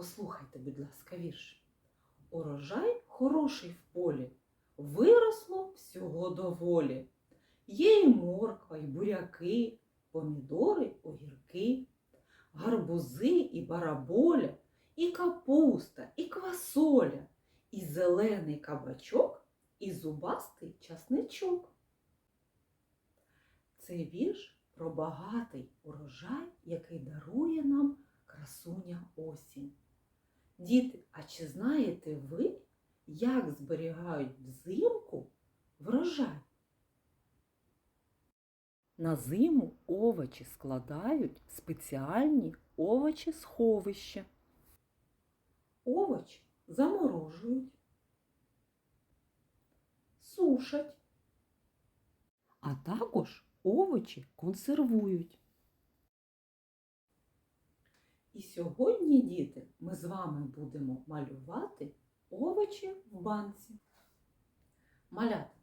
Послухайте, будь ласка, вірш. Урожай хороший в полі, виросло всього доволі. Є і морква, і буряки, помідори, огірки, гарбузи і бараболя, і капуста, і квасоля, і зелений кабачок, і зубастий часничок. Це вірш про багатий урожай, який дарує нам красуня осінь. Діти, а чи знаєте ви, як зберігають взимку врожай? На зиму овочі складають спеціальні овочі сховища. Овочі заморожують, сушать, а також овочі консервують. І сьогодні, діти, ми з вами будемо малювати овочі в банці. Малята,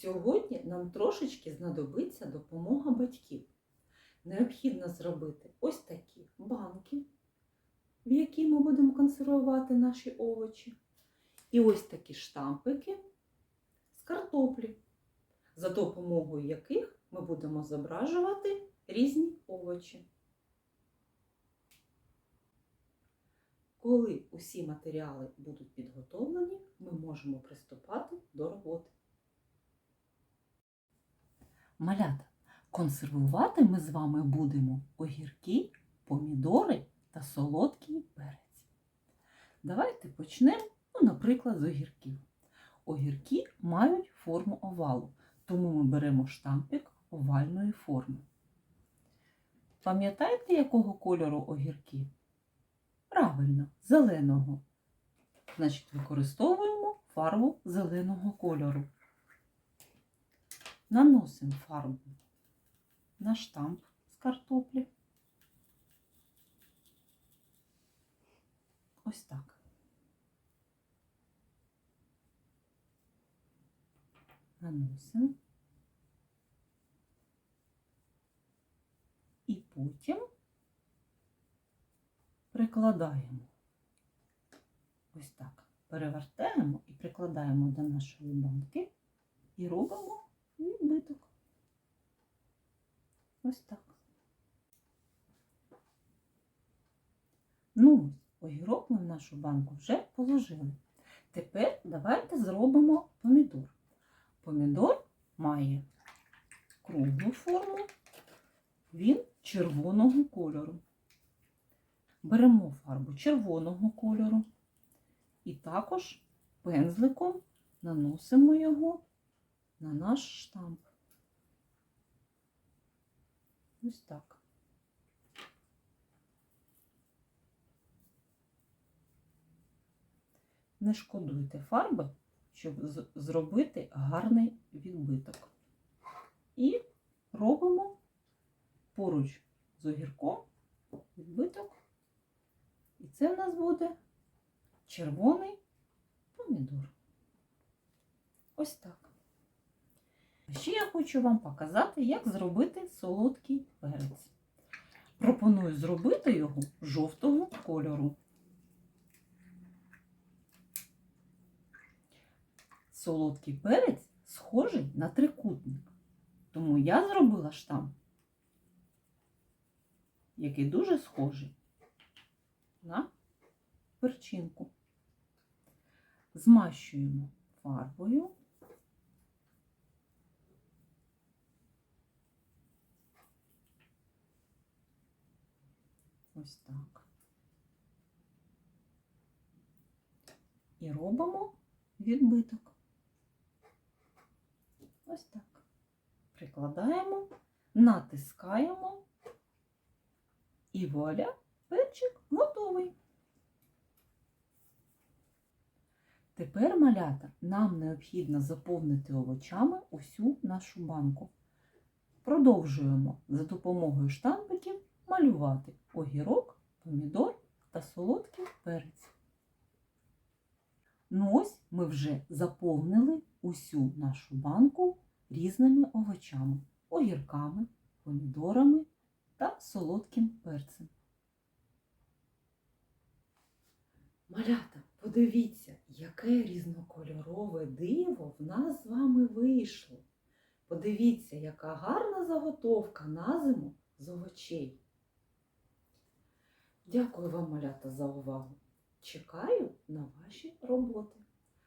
сьогодні нам трошечки знадобиться допомога батьків. Необхідно зробити ось такі банки, в які ми будемо консервувати наші овочі. І ось такі штампики з картоплі, за допомогою яких ми будемо зображувати різні овочі. Коли усі матеріали будуть підготовлені, ми можемо приступати до роботи. Малята, консервувати ми з вами будемо огірки, помідори та солодкий перець. Давайте почнемо, ну, наприклад, з огірків. Огірки мають форму овалу, тому ми беремо штампик овальної форми. Пам'ятаєте, якого кольору огірки? Правильно, зеленого. Значить, використовуємо фарбу зеленого кольору. Наносимо фарбу на штамп з картоплі. Ось так. Наносимо. І потім прикладаємо. Ось так. Перевертаємо і прикладаємо до нашої банки і робимо відбиток. Ось так. Ну, огірок ми в нашу банку вже положили. Тепер давайте зробимо помідор. Помідор має круглу форму, він червоного кольору. Беремо фарбу червоного кольору і також пензликом наносимо його на наш штамп. Ось так. Не шкодуйте фарби, щоб зробити гарний відбиток. І робимо поруч з огірком відбиток. І це в нас буде червоний помідор. Ось так. Ще я хочу вам показати, як зробити солодкий перець. Пропоную зробити його жовтого кольору. Солодкий перець схожий на трикутник. Тому я зробила штамп, який дуже схожий на перчинку. Змащуємо фарбою. Ось так. І робимо відбиток. Ось так. Прикладаємо, натискаємо і вуаля, перчик готовий. Тепер, малята, нам необхідно заповнити овочами усю нашу банку. Продовжуємо за допомогою штампиків малювати огірок, помідор та солодкий перець. Ну ось ми вже заповнили усю нашу банку різними овочами, огірками, помідорами та солодким перцем. Малята, подивіться, яке різнокольорове диво в нас з вами вийшло. Подивіться, яка гарна заготовка на зиму з овочей. Дякую вам, малята, за увагу. Чекаю на ваші роботи.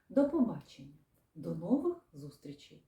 До побачення, до нових зустрічей!